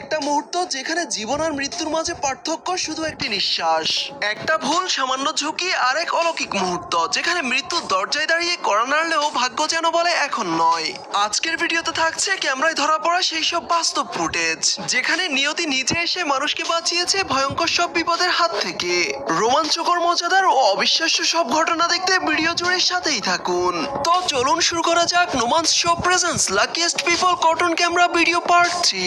একটা মুহূর্ত যেখানে জীবন আর মৃত্যুর মাঝে পার্থক্য শুধু একটি নিঃশ্বাস। একটা ভুল, সামান্য ঝুঁকি আর এক অলৌকিক মুহূর্ত, যেখানে মৃত্যুর দরজায় দাঁড়িয়ে করা নাড়লেও ভাগ্য যেন বলে এখন নয়। আজকের ভিডিওতে থাকছে ক্যামেরায় ধরা পড়া সেই সব বাস্তব ফুটেজ, যেখানে নিয়তি নিচে এসে মানুষকে বাঁচিয়েছে ভয়ঙ্কর সব বিপদের হাত থেকে। রোমাঞ্চকর মজাদার ও অবিশ্বাস্য সব ঘটনা দেখতে ভিডিও জুড়ে সাথেই থাকুন। তো চলুন শুরু করা যাক নোমান্স show presents luckiest people cotton camera video part three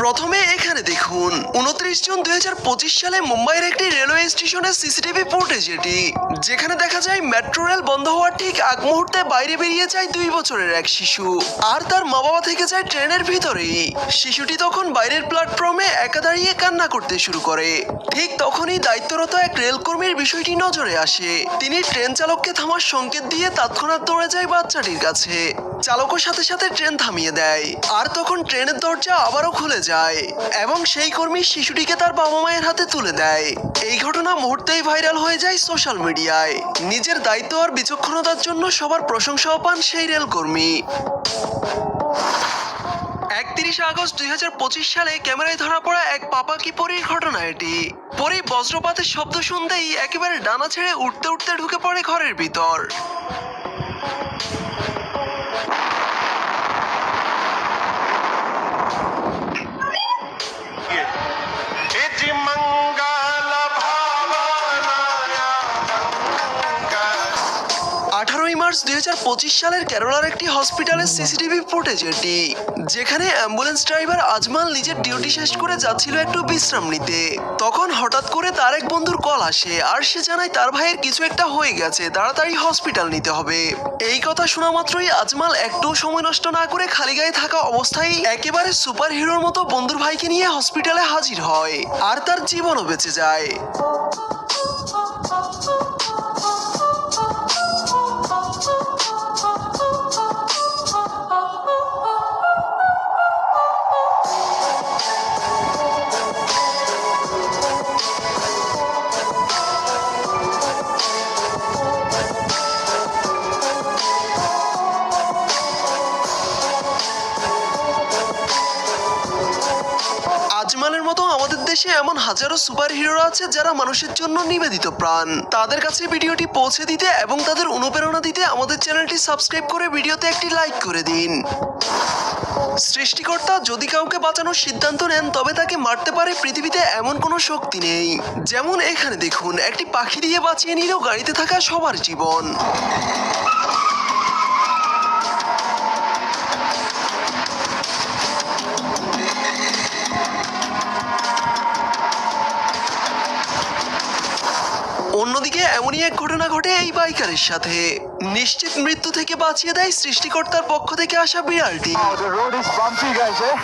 প্রথমে এখানে দেখুন, উনত্রিশ জুন দুই হাজার পঁচিশ সালে মুম্বাইয়ের একটি রেলওয়ে স্টেশনের সিসিটিভি ফুটেজ এটি, যেখানে দেখা যায় মেট্রো রেল বন্ধ হওয়ার ঠিক আগ মুহূর্তে বাইরে বেরিয়ে যায় দুই বছরের এক শিশু, আর তার মা বাবা থেকে যায় ট্রেনের ভিতরেই। শিশুটি তখন বাইরের প্ল্যাটফর্মে একা দাঁড়িয়ে কান্না করতে শুরু করে। ঠিক তখনই দায়িত্বরত এক রেলকর্মীর বিষয়টি নজরে আসে। তিনি ট্রেন চালককে থামার সংকেত দিয়ে তৎক্ষণাৎ দৌড়ে যায় বাচ্চাটির কাছে। চালকের সাথে সাথে ট্রেন থামিয়ে দেয়। আর তখন ট্রেনের দরজা আবারও খুলে যায় এবং সেই কর্মী শিশুটিকে তার বাবা মায়ের হাতে তুলে দেয়। এই ঘটনা মুহূর্তেই ভাইরাল হয়ে যায় সোশ্যাল মিডিয়ায়। নিজের দায়িত্ব আর বিচক্ষণতার জন্য সবার প্রশংসাও পান সেই রেলকর্মী। একত্রিশে আগস্ট দুই হাজার পঁচিশ সালে ক্যামেরায় ধরা পড়া এক পাপাকি পরীর ঘটনা এটি। পরি বজ্রপাতের শব্দ শুনতেই একেবারে ডানা ছেড়ে উঠতে উঠতে ঢুকে পড়ে ঘরের ভিতর। mang মার্চ দুই সালের কেরলার একটি হসপিটালের সিসিটিভি ফুটেজ এটি, যেখানে অ্যাম্বুলেন্স ড্রাইভার আজমাল নিজের ডিউটি শেষ করে যাচ্ছিল একটু বিশ্রাম নিতে। তখন হঠাৎ করে তার এক বন্ধুর কল আসে, আর সে জানায় তার ভাইয়ের কিছু একটা হয়ে গেছে, তাড়াতাড়ি হসপিটাল নিতে হবে। এই কথা শোনা মাত্রই আজমাল একটু সময় নষ্ট না করে খালি গায়ে থাকা অবস্থায় একেবারে সুপার হিরোর মতো বন্ধুর ভাইকে নিয়ে হসপিটালে হাজির হয়, আর তার জীবনও বেঁচে যায়। আমাদের দেশে এমন হাজারো সুপার হিরো আছে যারা মানুষের জন্য নিবেদিত প্রাণ। তাদের কাছে ভিডিওটি পৌঁছে দিতে এবং তাদের অনুপ্রেরণা দিতে আমাদের চ্যানেলটি সাবস্ক্রাইব করে ভিডিওতে একটি লাইক করে দিন। সৃষ্টিকর্তা যদি কাউকে বাঁচানোর সিদ্ধান্ত নেন, তবে তাকে মারতে পারে পৃথিবীতে এমন কোনো শক্তি নেই। যেমন এখানে দেখুন, একটি পাখি দিয়ে বাঁচিয়ে নিল গাড়িতে থাকা সবার জীবন। অন্যদিকে এমনই এক ঘটনা ঘটে এই বাইকারের সাথে। নিশ্চিত মৃত্যু থেকে বাঁচিয়ে দেয় সৃষ্টিকর্তার পক্ষ থেকে আসা বিড়ালটি। eh?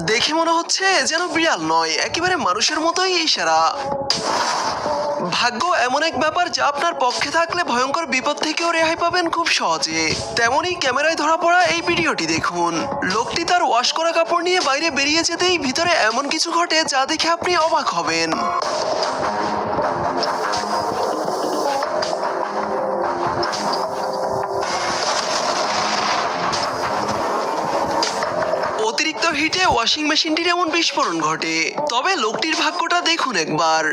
দেখে মনে হচ্ছে যেন বিড়াল নয় একেবারে মানুষের মতোই ইশারা। ভাগ্য এমন এক ব্যাপার যা আপনার পক্ষে থাকলে ভয়ঙ্কর বিপদ থেকেও রেহাই পাবেন খুব সহজে। তেমনই ক্যামেরায় ধরা পড়া এই ভিডিওটি দেখুন। লোকটি তার ওয়াশ করা কাপড় নিয়ে বাইরে বেরিয়ে যেতেই ভিতরে এমন কিছু ঘটে যা দেখে আপনি অবাক হবেন। অতিরিক্ত হিটে ওয়াশিং মেশিনটির এমন বিস্ফোরণ ঘটে। তবে লোকটির ভাগ্যটা দেখুন একবার।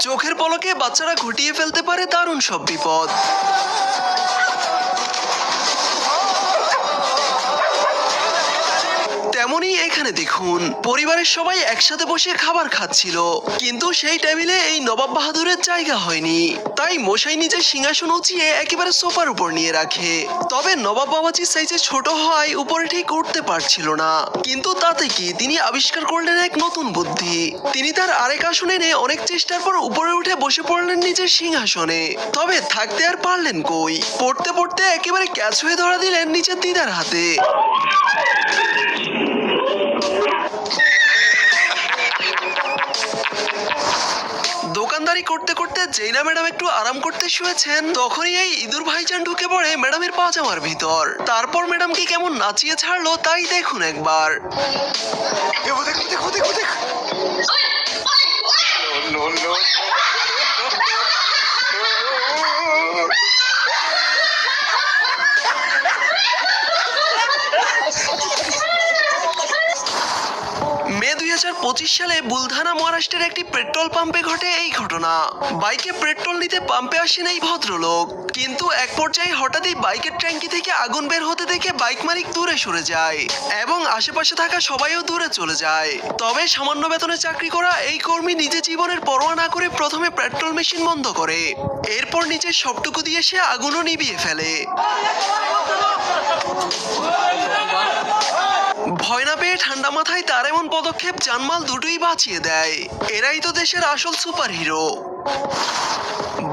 চোখের পলকে বাচ্চারা ঘটিয়ে ফেলতে পারে দারুণ সব বিপদ। তেমনই এখানে দেখুন, পরিবারের সবাই একসাথে বসে খাবার খাচ্ছিল, কিন্তু সেই টেবিলে এই নবাব বাহাদুরের জায়গা হয়নি। তাই মশাই নিজের সিংহাসন উঁচিয়ে একেবারে সোফার উপর নিয়ে রাখে। তবে নবাব বাবাজি সাইজে ছোট হওয়ায় উপরে ঠিক উঠতে পারছিল না। কিন্তু তাতে কি, তিনি আবিষ্কার করলেন এক নতুন বুদ্ধি। তিনি তার আরেক আসনে এনে অনেক চেষ্টার পর উপরে উঠে বসে পড়লেন নিজের সিংহাসনে। তবে থাকতে আর পারলেন কই? পড়তে পড়তে একেবারে ক্যাচ হয়ে ধরা দিলেন নিজের দিদার হাতে। দোকানদারি করতে করতে জেনা ম্যাডাম একটু আরাম করতে শুয়েছেন তখনই এই ইঁদুর ভাইজান ঢুকে পড়ে ম্যাডামের পাজামার ভিতর। তারপর ম্যাডাম কি কেমন নাচিয়ে ছাড়লো তাই দেখুন একবার। দেখো দেখো দেখো দেখো। দেখো সালে বুলধানা মহারাষ্ট্রের একটি পেট্রোল পাম্পে ঘটে এই ঘটনা। বাইকে পেট্রোল নিতে পাম্পে আসেন এই ভদ্রলোক। কিন্তু এক পর্যায়ে হঠাৎই বাইকের ট্যাঙ্কি থেকে আগুন বের হতে দেখে বাইক মালিক দূরে সরে যায় এবং আশেপাশে থাকা সবাইও দূরে চলে যায়। তবে সামান্য বেতনে চাকরি করা এই কর্মী নিজে জীবনের পরোয়া না করে প্রথমে পেট্রোল মেশিন বন্ধ করে। এরপর নিজের সবটুকু দিয়ে সে আগুনও নিভিয়ে ফেলে। ভয় না পেয়ে ঠান্ডা মাথায় তার এমন পদক্ষেপ জানমাল দুটোই বাঁচিয়ে দেয়। এরাই তো দেশের আসল সুপার হিরো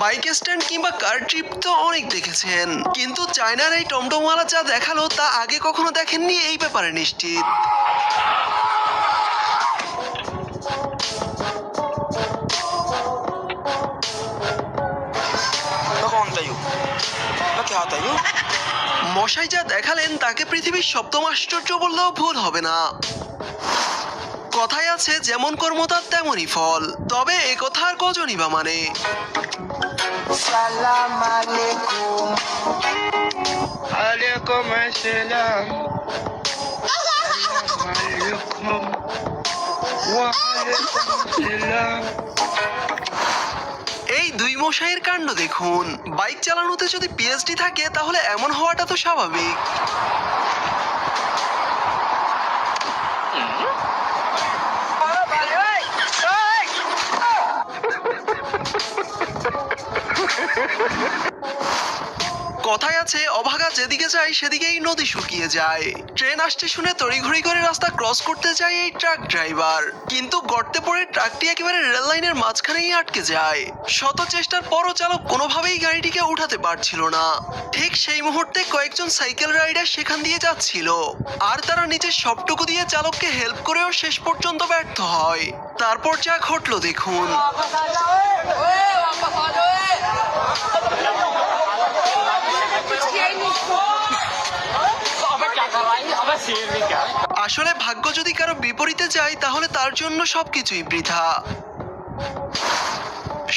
বাইক স্ট্যান্ড কিংবা কার ট্রিপ তো অনেক দেখেছেন। কিন্তু চায়নার এই টমটমওয়ালা যা দেখাল তা আগে কখনো দেখেননি এই ব্যাপারে নিশ্চিত। মশাই যা দেখালেন তাকে পৃথিবীর সপ্তম আশ্চর্য বললেও ভুল হবে না। কথায় আছে যেমন কর্ম তার তেমনই ফল। তবে এ কথা আর কজনই বা মানে? সালাম আলাইকুম। আলাইকুম আসসালাম। ওয়া আলাইকুম আসসালাম। দুই মশাইয়ের কাণ্ড দেখুন। বাইক চালানোতে যদি পিএইচডি থাকে তাহলে এমন হওয়াটা তো স্বাভাবিক। কথায় আছে অভাগা যেদিকে যায় সেদিকেই নদী শুকিয়ে যায় ট্রেন আসছে শুনে তড়িঘড়ি করে রাস্তা ক্রস করতে যায় এই ট্রাক ড্রাইভার কিন্তু গর্তে পড়ে ট্রাকটি একেবারে রেল লাইনের মাঝখানেই আটকে যায় শত চেষ্টার পরও চালক কোনোভাবেই গাড়িটিকে উঠাতে পারছিল না ঠিক সেই মুহূর্তে কয়েকজন সাইকেল রাইডার সেখান দিয়ে যাচ্ছিল আর তারা নিজের সবটুকু দিয়ে চালককে হেল্প করেও শেষ পর্যন্ত ব্যর্থ হয় তারপর যা ঘটলো দেখুন আসলে ভাগ্য যদি কারও বিপরীতে যায়, তাহলে তার জন্য সবকিছুই বৃথা।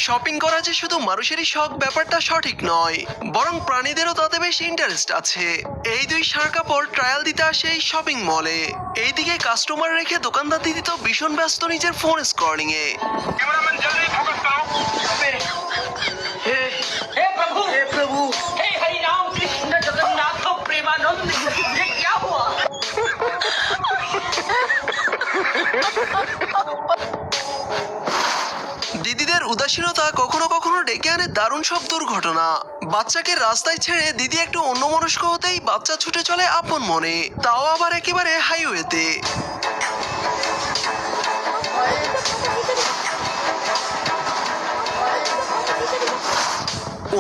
শপিং করা যে শুধু মানুষেরই শখ, ব্যাপারটা সঠিক নয়। বরং প্রাণীদেরও তাতে বেশ ইন্টারেস্ট আছে। এই দুই ষাঁড় কাপড় ট্রায়াল দিতে আসে এই শপিং মলে এইদিকে কাস্টমার রেখে দোকানদার দিদি তো ভীষণ ব্যস্ত নিজের ফোন স্ক্রলিং এ দারুণ সব দুর্ঘটনা। বাচ্চাকে রাস্তায় ছেড়ে দিদি একটু অন্যমনস্ক হতেই বাচ্চা ছুটে চলে আপন মনে। তাও আবার একেবারে হাইওয়েতে।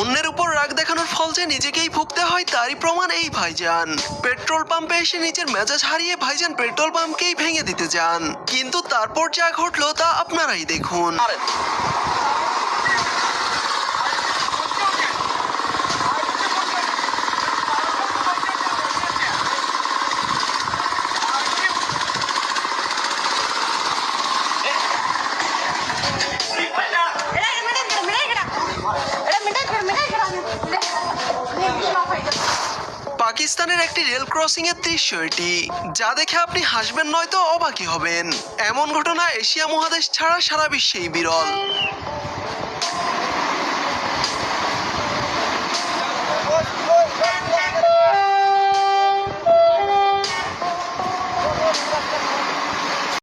অন্যের উপর রাগ দেখানোর ফল যে নিজেকেই ভুগতে হয় তারই প্রমাণ এই ভাইজান। পেট্রোল পাম্পে এসে নিজের মেজাজ হারিয়ে ভাইজান পেট্রোল পাম্পকেই ভেঙে দিতে যান। কিন্তু তারপর যা ঘটলো তা আপনারাই দেখুন। পাকিস্তানের একটি রেল ক্রসিং এর দৃশ্য এটি, যা দেখে আপনি হাসবেন নয়তো অবাকই হবেন। এমন ঘটনা এশিয়া মহাদেশ ছাড়া সারা বিশ্বেই বিরল।